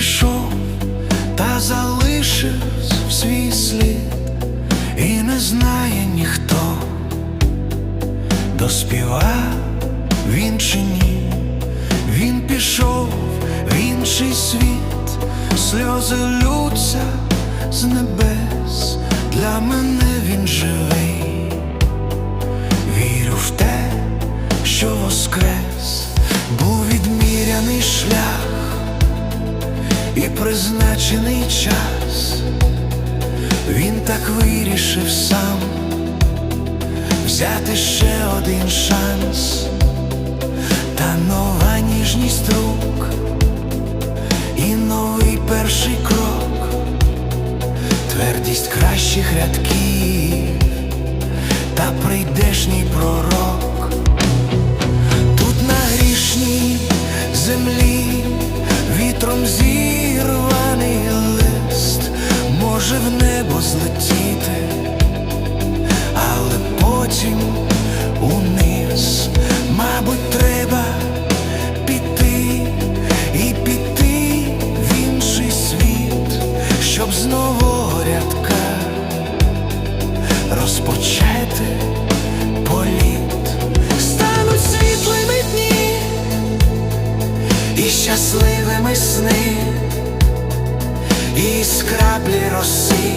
Пішов та залишив свій слід, і не знає ніхто, доспіва він чи ні, він пішов в інший світ, сльози лються з небес, для мене він живий, вірю в те, що воскрес, був відміряний шлях і призначений час, він так вирішив сам взяти ще один шанс, та нова ніжність рук і новий перший крок, твердість кращих рядків та прийдешній пророк. Тут на грішній землі злетіти, але потім униз, мабуть, треба піти і піти в інший світ, щоб з нового рядка розпочати політ. Стануть світлими дні і щасливими сни, і з краплі роси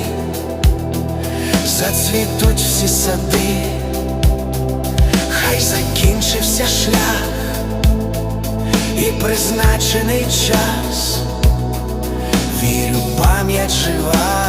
зацвітуть всі сади, хай закінчився шлях і призначений час, вірю, пам'ять жива,